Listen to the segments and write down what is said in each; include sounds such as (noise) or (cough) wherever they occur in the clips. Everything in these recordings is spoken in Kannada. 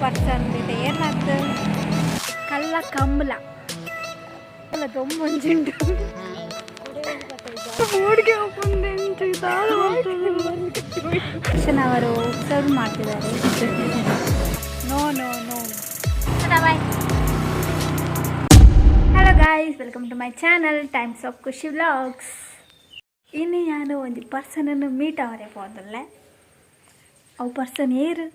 ಪರ್ಸಂದಿದೆ ಏನಾಗ್ತದೆ ಕಲ್ಲ ಕಂಬಲ ಅಲ್ಲ ದೊಮ್ಮಂಜುಂಡು ಹುಡುಗಿ ಕೃಷ್ಣ ಅವರು ಸರ್ವ್ ಮಾಡ್ತಿದ್ದಾರೆ no no no hello guys welcome to my channel Times of Khushi vlogs ಇನ್ನು ಯಾರೋ ಒಂದು ಪರ್ಸನನ್ನು ಮೀಟ್ ಅವರೇ ಹೋದಲ್ಲ ಅವು ಪರ್ಸನ್ ಏರು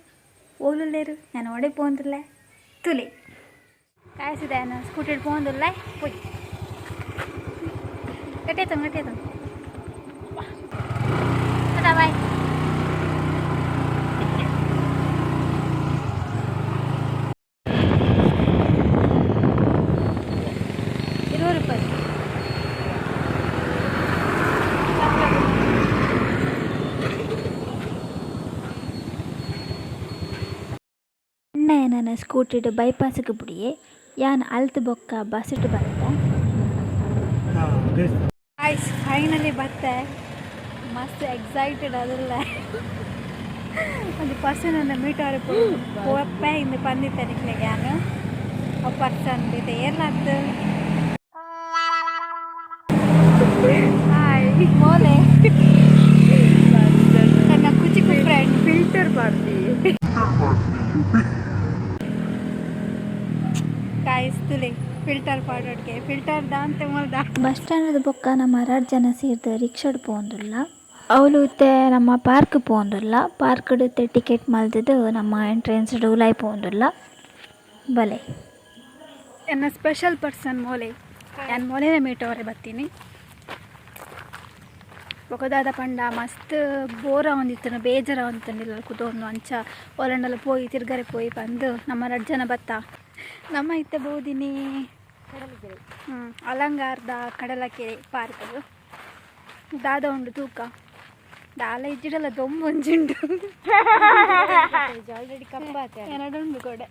ಓಲುಲ್ಲೇರು ನಾನು ಒಡೆ ಪೋಂದಿಲ್ಲ ತುಲಿ ಕಾಯಿಸಿದೆ ನಾನು ಸ್ಕೂಟಿಡ್ ಪೋಂದಿಲ್ಲ ಪುಯ್ ಕಟ್ಟೇತ ಕಟ್ಟೇತ ಅಣ್ಣ ನನ್ನ ಸ್ಕೂಟಿಡ್ ಬೈಪಾಸ್ಗೆ ಬಿಡಿ ಯಾನ್ ಅಲ್ತು ಬೊಕ್ಕ ಬಸ್ ಇಟ್ಟು ಬರುತ್ತೆ ಆಯ್ಸ್ ಫೈನಲಿ ಬತ್ತೆ. ಮಸ್ತ್ ಎಕ್ಸೈಟೆಡ್ ಅದಲ್ಲ ಒಂದು ಪರ್ಸನನ್ನು ಮೀಟ್ ಆಗಿ ಪೋಪ್ಪೆ ಇಂದು ಬಂದಿದ್ದೆ ನಿಕ್ಲೆ ನಾನು ಆ ಪರ್ಸನ್ ಇದೆ. ಹಾಯ್ ಮೋಲೆ. ನನ್ನ ಕುಚಿಕು ಫ್ರೆಂಡ್ ಫಿಲ್ಟರ್ ಮಾಡ್ತಿ. (laughs) ಕಾಯಿಸ್ತುಲೆ ಫಿಲ್ಟರ್ ಪಾಡೋಡ್ಗೆ ಫಿಲ್ಟರ್ ದಾಂತೆ ಮುಲ್ದ ಬಸ್ ಸ್ಟ್ಯಾಂಡ್ ಬೊಕ್ಕ ನಮ್ಮ ಎರಡು ಜನ ಸೇರಿದ ರಿಕ್ಷಾಡ್ ಪೋಂದುಲ್ಲ ಅವಳು ಇತ್ತೆ ನಮ್ಮ ಪಾರ್ಕ್ ಪೋಂದುಲ್ಲ ಪಾರ್ಕ್ ಇತ್ತೆ ಟಿಕೆಟ್ ಮಲ್ದಿದ್ದು ನಮ್ಮ ಎಂಟ್ರೆನ್ಸ್ ಡೂಲಾಯ್ ಪೋಂದುಲ್ಲ ಬಲೆ. ಎನ್ನ ಸ್ಪೆಷಲ್ ಪರ್ಸನ್ ಮೋಲೆ. ನಾನು ಮೊಲೆನೇ ಮೀಟ್ ಅವರೇ ಬರ್ತೀನಿ ಬೊಕದಾದ ಪಂಡ ಮಸ್ತ್ ಬೋರ ಒಂದಿತ್ತು ಬೇಜಾರ ಒಂದಿತ್ತು ಇಲ್ಲ ಕುತೋನು ಅಂಚ. ಒಲಂಡಲ ಪೋಯಿ ತಿರ್ಗರೆ ಪೋಯಿ ಬಂದು ನಮ್ಮ ಎರಡು ಜನ ಬತ್ತ. ನಮ್ಮ ಇತ್ತ ಬೋದಿನಿ ಹ್ಞೂ ಅಲಂಗಾರದ ಕಡಲಕೆರೆ ಪಾರ್ಕ್ ಅದು. ದಾದ ಉಂಡು ತೂಕ. ದಾಲ ಇಜ್ಜಿಡಲ್ಲ ದೊಂಬೊಂಜುಂಡು ಆಲ್ರೆಡಿ ಕಪ್ಪಾತ ಎರಡುಂಡು ಕೊಡೆ.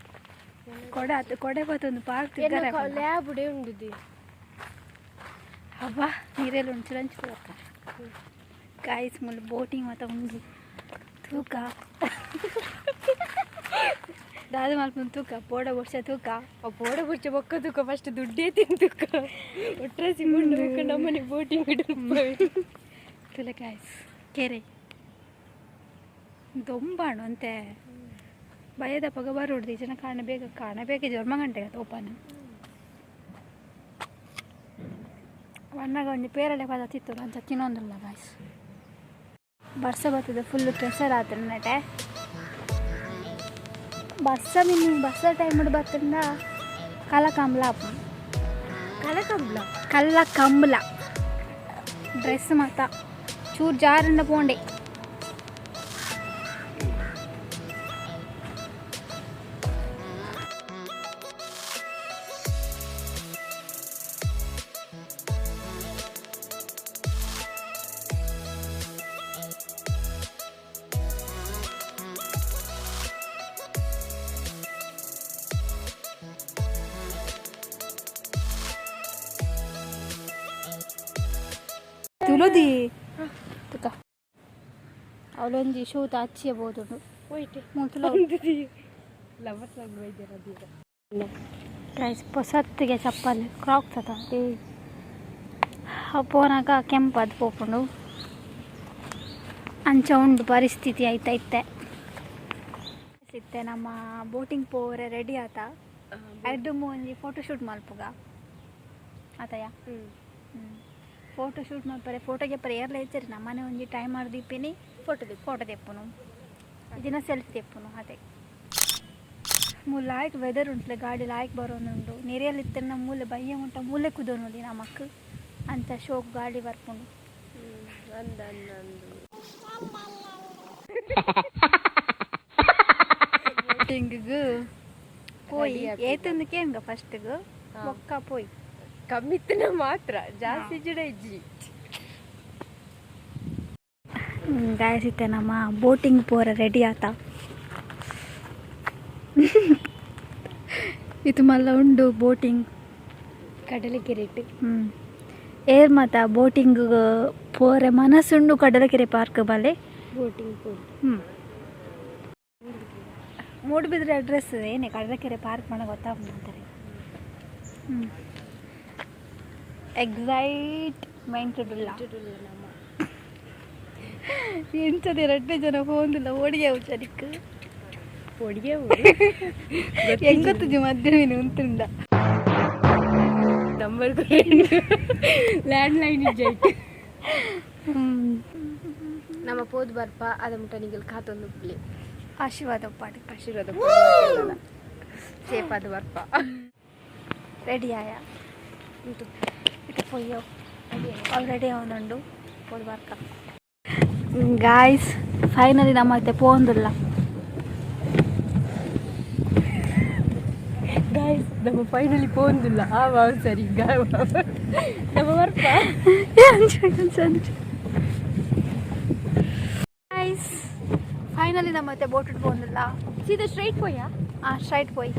ಕೊಡೆ ಆತು ಕೊಡೆ ಬತ್ತೊಂದು ಪಾರ್ಕ್ ಲ್ಯಾಬುಡೆ ಉಂಡು ಹಬ್ಬ ನೀರೆಲ್ಲ ಉಂಟು ಲಂಚ್ ಗಾಯ್ಸ್ ಮುಲ್ ಬೋಟಿಂಗ್ ಮಾತ ಉಂಡು ತೂಕ. ದಾದ ಮಲ್ಪುನ್ ತೂಕ ಪೋಡ ವರ್ಷ ತೂಕ ಆ ಪೋಡ ಬುರ್ಚ ಬೊಕ್ಕ ತೂಕ ಫಸ್ಟ್ ದುಡ್ಡೇ ತಿಂದ ತೂಕ. ಒಟ್ಟರೆ ಬೊಕ್ಕ ನಮ್ಮನೆ ಬೋಟಿಂಗ್ ತುಲೆ ಗಾಯ್ಸ್ ಕೆರೆ. ದೊಂಬಾಣು ಅಂತೆ. ಭಯದ ಪಗ ಬರೋಡ್ದು ಜನ ಕಾಣಬೇಕು ಕಾಣಬೇಕೆ ಜೊರ್ಮ ಗಂಟೆಗೆ ಓಪನ್ ಬಣ್ಣಗ ಒಂದು ಪೇರಳೆ ಪದ ತಿತ್ತು ಅಂತ ತಿನ್ನೊಂದಿಲ್ಲ ಗಾಯ್ಸ್ ಬರ್ಸ ಬರ್ತದೆ ಫುಲ್ಲು ಪ್ರೆಸರ್ ಆತನ ನಟೆ ಬರ್ಸ ಮಿನ್ನು ಬರ್ಸ ಟೈಮ್ ಬರ್ತಂದ ಕಲಕಂಬಲ ಅಪ್ಪ ಕಲಕಂಬ್ಲ ಕಲ್ಲ ಕಂಬಲ ಡ್ರೆಸ್ ಮಾತ ಚೂರು ಜಾರಿಂದ ಪೋಂಡೆ ತುಳುದಿ ತುಕ ಅವಳೊಂದು ಶೂತ ಹಚ್ಚಿಯಬಹುದು ಹೋಯ್ತೆ ಮೂತಲು ಲವರ್ಸ್ ಆಗಿ ಬೈದಿರೋದೀಗ ಪ್ರೈಸ್ ಸತ್ತಿಗೆ ಚಪ್ಪಲಿ ಕ್ರಾಕ್ಸ್ ಅದ. ಪೋನಾಗ ಕೆಂಪದು ಪೋಪುಂಡು ಅಂಚ ಉಂಡು ಪರಿಸ್ಥಿತಿ ಐತೈತೆ ಇತ್ತೆ. ನಮ್ಮ ಬೋಟಿಂಗ್ ಪೋರೆ ರೆಡಿ ಆತ. ಎರಡು ಒಂಜಿ ಫೋಟೋಶೂಟ್ ಮಲ್ಪುಗ ಆತಯ ಫೋಟೋ ಶೂಟ್ ಮಾಡ್ತಾರೆ ಫೋಟೋಗೆ ಪರ ಏರ್ಲ ಇರ್ತಾರೆ ನಮ್ಮನೆ ಒಂಜಿ ಟೈಮ್ ಮಾಡ್ದಿಪ್ಪಿನಿ ಫೋಟೋ ಫೋಟೋ ತೆಪ್ಪುನು ದಿನ ಸೆಲ್ಫಿ ತೆಪ್ಪುನು ಅದೇ. ಮೂ ಲಾಯ್ಕ್ ವೆದರ್ ಉಂಟ್ಲೆ ಗಾಡಿ ಲಾಯ್ಕ್ ಬರೋನುಂಡು. ನೆರೆಯಲ್ಲಿ ಇತ್ತನ ಮೂಲೆ ಬಯ್ಯ ಉಂಟ ಮೂಲೆ ಕುದೋನುಲಿ ನಮಕ್. ಅಂತ ಶೋಕ್ ಗಾಡಿ ಬರ್ಪುಂಡು. ಹಿಂಗ ಪೋಯಿ. ಏತಂದಕ್ಕೆ ಹೆಂಗ ಫಸ್ಟ್ಗೆ. ಒಕ್ಕ ಪೋಯಿ. ಕಮ್ಮಿತ್ತನ ಮಾತ್ರ ಜಾಸ್ತಿ ಜಿಡ ಇಜ್ಜಿ ಗಾಯಸಿತ್ತೆ ನಮ್ಮ ಬೋಟಿಂಗ್ ಪೋರ ರೆಡಿ ಆತ. (laughs) ಇದು ಮಲ್ಲ ಉಂಡು ಬೋಟಿಂಗ್ ಕಡಲಕೆರೆ ಇಟ್ಟು ಹ್ಞೂ ಏರ್ ಮಾತ ಬೋಟಿಂಗ್ ಪೋರೆ ಮನಸ್ಸುಂಡು ಕಡಲಕೆರೆ ಪಾರ್ಕ್ ಬಲೆ. ಬೋಟಿಂಗ್ ಪೋರ್. ಹ್ಞೂ ಮೂಡುಬಿದ್ರೆ ಅಡ್ರೆಸ್ ಏನೇ ಕಡಲಕೆರೆ ಪಾರ್ಕ್ ಮಾಡೋ ಗೊತ್ತಾಗ್ಬಿಡ್ತಾರೆ ಹ್ಞೂ ಎಕ್ಸೈಟ್ಮೆಂಟುಲ್ಲ ನಮ್ಮ ಎಂಚದೆ ಎರಡನೇ ಜನ ಹೋಗಿಲ್ಲ ಓಡಿಗೆ ಹುಷಾರಿಕ್ ಒಡಿಗೆ ಹೆಂಗೊತ್ತಿದ್ದಿ (laughs) ಮಧ್ಯಾಹ್ನ ಉಂಟುಂಡ. ನಂಬರ್ ಲ್ಯಾಂಡ್ ಲೈನ್ ಜೈಟ್ ನಮ್ಮ ಪೋದ್ ಬರ್ಪ ಅದ ಮುಟ್ಟ ನಿಗಲ್ ಕಾತೊಂದು ಪ್ಲೇ ಆಶೀರ್ವಾದ ಪಾಡಿ ಆಶೀರ್ವಾದ ಸೇಫ್ ಅದು ಬರ್ಪ. ರೆಡಿ ಆಯ? ಆಲ್ರೆಡಿ ಅವನುಂಡು ಹೋದ್ ಬರ್ಕ ಗಾಯ್ಸ್ ಫೈನಲಿ ನಮ್ಮ ಮತ್ತೆ ಪೋಂದಿಲ್ಲ ಗಾಯ್ಸ್ ನಮ್ಮ ಫೈನಲಿ ಪೋಂದಿಲ್ಲ ಆ ವಾವ್ ಸರಿ ಗಾಯ ನಮ್ಮ ಗಾಯ್ಸ್ ಫೈನಲಿ ನಮ್ಮ ಮತ್ತೆ ಬೋಟ್ ಪೋಂದಿಲ್ಲ ಸೀದಾ ಸ್ಟ್ರೈಟ್ ಪೋಯಾ? ಆ ಸ್ಟ್ರೈಟ್ ಪೋಯ್.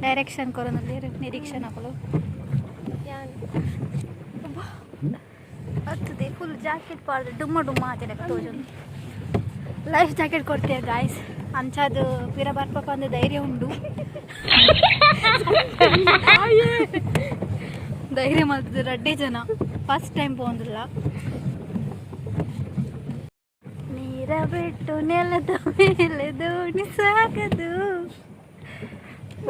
ಡೈರೆಕ್ಷನ್ ಕೊರೋನಲ್ಲಿ ನಿರೀಕ್ಷೆ ನಕಲು ಫುಲ್ ಜಾಕೆಟ್ ಡುಮ್ಮ ಡುಮ್ಮ ಲೈಫ್ ಜಾಕೆಟ್ ಕೊಡ್ತೇವೆ ಗಾಯ್ಸ್ ಅಂಚಾದು ಪೀರ ಬರ್ಪಪ್ಪ ಅಂದ್ರೆ ಧೈರ್ಯ ಉಂಡು. ಧೈರ್ಯ ಮಾಡ್ತಿದ್ರು ರಡ್ಡೆ ಜನ. ಫಸ್ಟ್ ಟೈಮ್ ಬಂದ್ರಲ್ಲ ನೀರ ಬಿಟ್ಟು ನೆಲದ ಮೇಲೆ ದೋಣಿ ಸಾಕದು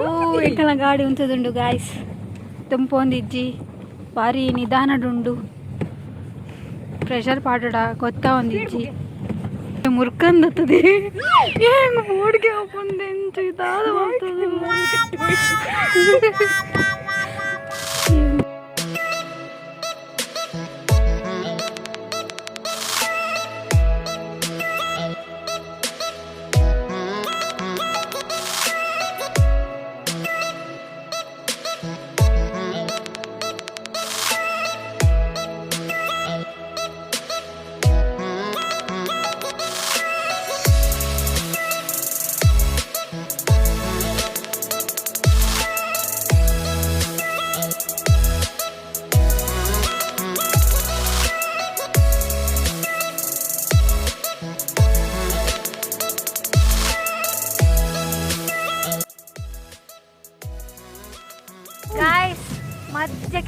ಓ ಎಂಕಲ ಗಾಡಿ ಉಂಟದುಂಡು ಗಾಯ್ಸ್ ತುಂಪೊಂದಿಜ್ಜಿ ಭಾರಿ ನಿಧಾನಡುಂಡು ಪ್ರೆಷರ್ ಪಾಡಡ ಗೊತ್ತಾ ಒಂದಿಜ್ಜಿ ಮುರ್ಕಂದತ್ತದೆ ಹೆಂಗ್ ಮೂಡ್ಗೆ ಹಾಕೊಂಡೆ ಎಂಚು ಇದಾದ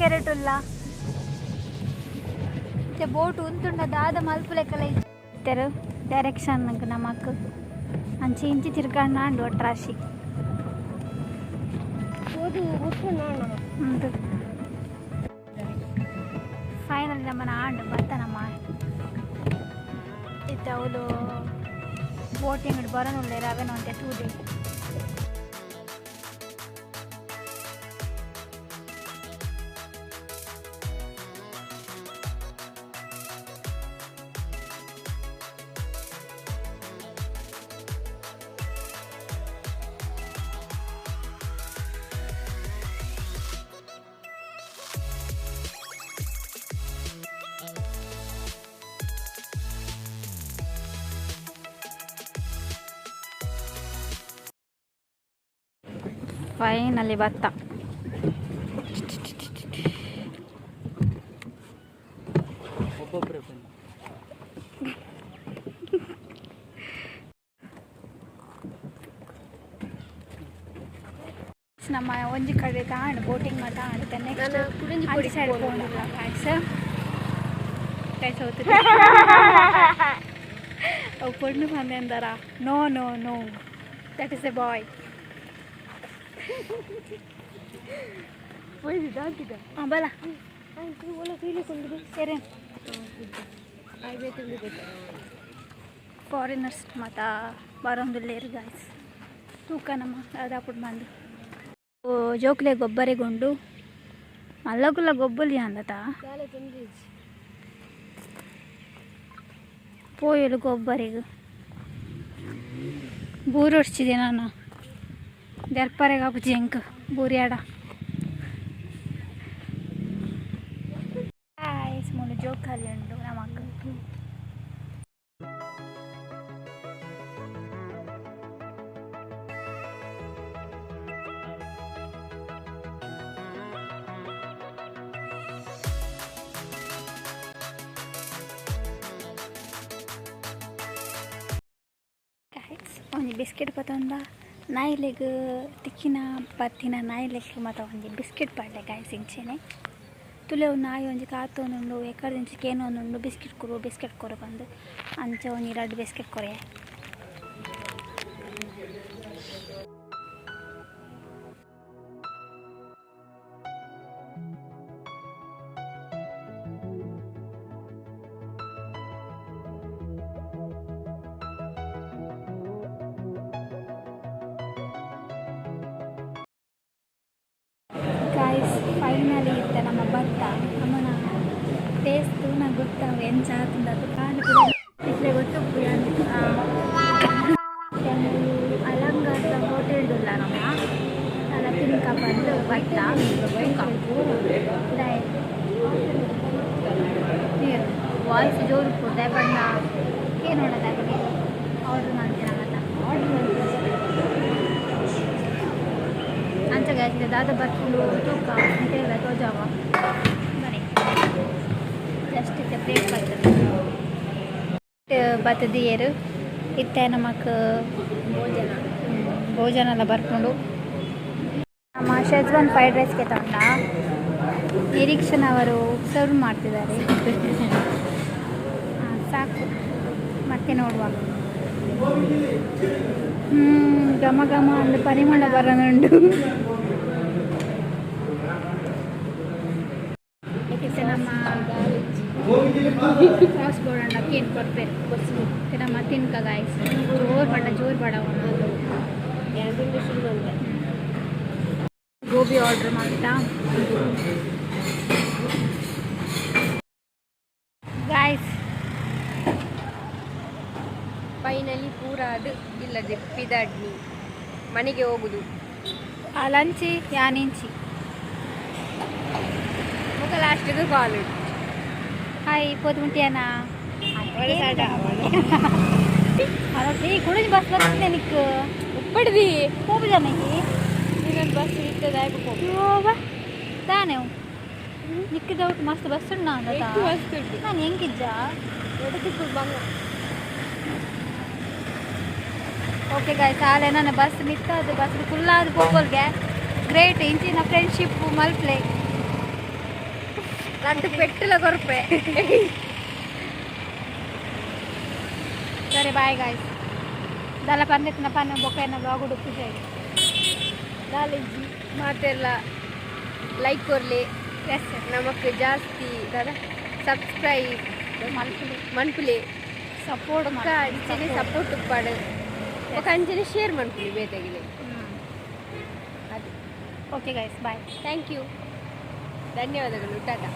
ಕೆರೆಟುಲ್ಲ ಮತ್ತೆ ಬೋಟ್ ಉಂತುಂಡ ದಾದ ಮಲ್ಪು ಲೆಕ್ಕಲ ಇತ್ತರು ಡೈರೆಕ್ಷನ್ ನಮಕ್ ಅಂಚಿ ಇಂಚಿ ತಿರ್ಗಣ್ಣ ಅಂಡು ಒಟ್ರಾಶಿ. ಉಂಟು ಫೈನಲ್ ನಮ್ಮನ ಆಂಡು ಬತ್ತ ನಮ್ಮ ಇತ್ತ ಅವಳು ಬೋಟಿಂಗ್ ಬರೋನುಳ್ಳೆ ರವೆನು ಅಂತ ಟೂ ಡೇ ಫೈನಲ್ಲಿ ಭತ್ತ ಒಬ್ಬೊಬ್ಬರೇ ಬನ್ನಿ ನಮ್ಮ ಒಂಜಿ ಕಡೆ ತಾಂಡು ಬೋಟಿಂಗ್ ಮಾತ ಆಡುತ್ತೆ ನೆಕ್ಸ್ಟ್ ನಾನು ಕುಡಂಜಿ ಅಂಚಿ ಪೊಡಿ ಸೈಡ್ ಪೋಂದಿಲ್ಲ. ಹೋಗಿಲ್ಲ ಕಾಯ್ಸ ಕಾಯ್ಸ ಹೋಗ್ತದೆ ಅವು ಪಣ್ಣು ಬಂದೆ ಅಂದಾರ ತಿಳಿಕೊಂಡು ಸರಿ. ಆಯ್ತು ಗೊತ್ತಾ ಫಾರಿನರ್ಸ್ ಮಾತಾ ಬರೋಂದಿಲ್ಲೇರಿ ಗಾಯ್ಸ್ ತೂಕ ನಮ್ಮ ಅದಾಪುಟ್ ಬಂದು. ಜೋಕ್ಲೆ ಗೊಬ್ಬರಿಗೊಂಡು ಮಲ್ಲಗುಲ್ಲ ಗೊಬ್ಬಲಿ ಅಂದತ? ಪೋಯಲು ಗೊಬ್ಬರಿಗೆ. ಬೂರು ಹೊಡ್ಸಿದೆ ನಾನು. ದರ್ಪರೆಗೆ ಹಾಕು ಜಂಕ್ ಬೂರಿಯಾಡ ಮೂಲು ಜೋಕಾಲಿ ಉಂಟು ನಮ್ಮ ಅಕ್ಕ Guys, ಒಂಜಿ ಬಿಸ್ಕೆಟ್ ಪತೊಂದ ನಾಯಿಲೆಗ್ ತಿಕ್ಕಿನ ಪತ್ತಿನ ನಾಯಿಲೆಗ್ ಮಾತ ಒಂಜಿ ಬಿಸ್ಕಿಟ್ ಪಾಡ್ಲೆ ಗಾಯ ಇಂಚೆನೆ ತುಲೆ ಒಂದು ನಾಯಿ ಒಂಜಿ ಕಾತೋನುಂಡು ಎಕಡೆ ಕೇನೋನುಂಡು ಬಿಸ್ಕೆಟ್ ಕೊರು ಬಿಸ್ಕೆಟ್ ಕೊರು ಬಂದು. ಅಂಚ ಒಂಜಿ ಎರಡು ಬಿಸ್ಕೆಟ್ ಕೊರೆ. ಭತ್ತ ಅಮ್ಮನ ಟೇಸ್ಟ್ ನಂಗೆ ಕಾಲು ಕೂಡ ಇಟ್ಲೆ ಗೊತ್ತು ಅಲಂಗಾರ ಹೋಟೆಲ್ದುಲ್ಲ ನಮ್ಮ? ಅಲ್ಲ ತಿನ್ಕ ಬಂದು ಭತ್ತ ವಾಯ್ಸ್ ಜೋರು ಕೊಡ್ದೆ ಬಣ್ಣ ಏನು ನೋಡೋದಾಗಲಿ ಆರ್ಡ್ರ್ ಮಾಡ್ತೀರ ಆರ್ಡ್ರ್ ಗಾಯ್ಸಿದೆ ದಾದ ಬರ್ಫುಲು ತೂಕ, ಅಂತ ಹೇಳ್ಬೇಕು ಬನ್ನಿ ಪ್ಲೇಟ್ ಬರ್ತದೆ ಬತ್ತದ ಏರು ಇತ್ತೆ ನಮಕ್ ಭೋಜನ ಭೋಜನ ಎಲ್ಲ ಬರ್ಕೊಂಡು. ನಮ್ಮ ಶೆಜ್ವಾನ್ ಫ್ರೈಡ್ ರೈಸ್ಗೆ ತಗೊಂಡ ನಿರೀಕ್ಷನ್ ಅವರು ಸರ್ವ್ ಮಾಡ್ತಿದ್ದಾರೆ. ಸಾಕು. ಮತ್ತೆ ನೋಡುವ. ಹ್ಮ್, ಘಮ ಘಮ ಅಂದ ಪರಿಮಳ ಬರೋನುಂಡು ಬೋಡಣ್ಣ ಕೇನ್ ಕೊಡ್ಬೇಕು ಇದು ನಮ್ಮ ತಿನ್ಕ ಗಾಯ್ಸ್ ಜೋರ್ ಬಡ ಜೋರ್ ಬಡ ಗೋಬಿ ಆರ್ಡರ್ ಮಾಡಿದ್ದಾ ಗಾಯ್ಸ್ ಫೈನಲಿ ಪೂರ ಅದು. ಇಲ್ಲದೆ ಪಿದಾಡ್ನಿ ಮನೆಗೆ ಹೋಗುದು. ಆ ಲಂಚಿ ಯಾನಿಂಚಿ ಮುಖ ಲಾಸ್ಟಿಗೆ ಕಾಲು ಹಾಯ್ ಪೋದ್ಮುಂಟಿಯನಾ ಈ ಕುಡಿದು ಬಸ್ ಬರ್ತಿದ್ದೆ ನಿಕ್. ಉಪ್ಪಡ್ದಿ ಹೋಗಿ ಜನಕ್ಕೆ ಇನ್ನೊಂದು ಬಸ್ ಇರ್ತದೆ ಯೋವ ತಾನೆ ನಿಕ್ಕಿದ ಮಸ್ತ್ ಬಸ್ ಉಂಡ ಉಂಟು? ನಾನು ಹೆಂಗಿದ್ದ? ಎಡತಿಕ್ಕೂ ಬಂಗ ಓಕೆ ಗಾಯ್ ಸಾಲೆ ನನ್ನ ಬಸ್ ಅದು ಬಸ್ ಫುಲ್ಲಾದ ಪೋಪಲ್ಗೆ ಗ್ರೇಟ್ ಇಂಚಿನ ಫ್ರೆಂಡ್ಶಿಪ್ ಮಲ್ಪ್ಲೆ ಲಡ್ಡು ಪೆಟ್ಟಲ ಕೊರಪೆ. ಸರಿ ಬಾಯ್ ಗಾಯ್ಸ್ ದಲ್ಲ ಪಂದಿತ್ತಿನ ನಮ್ಮ ಬೊಕ್ಕ ಬ್ಲಾಗ್ ಹುಡುಕ್ತಿದ್ದೆ ದಾಲಿಜ್ಜಿ ಮಾತೆಲ್ಲ ಲೈಕ್ ಕೊರ್ಲಿ ಎಸ್ ನಮಕ್ ಜಾಸ್ತಿ ದಾದ ಸಬ್ಸ್ಕ್ರೈಬ್ ಮನ್ಪುಲಿ ಮನ್ಪುಲೆ ಸಪೋರ್ಟ್ ಒಕ್ಕ ಅಂಚನೆ ಸಪೋರ್ಟ್ ಉಪ್ಪಾಡು ఒక ಅಂಚನೆ ಶೇರ್ ಮನ್ಪುಲಿ ಬೇತೆಗಿಲೆ ಅದು okay guys bye thank you ಧನ್ಯವಾದಗಳು ಟಾಟಾ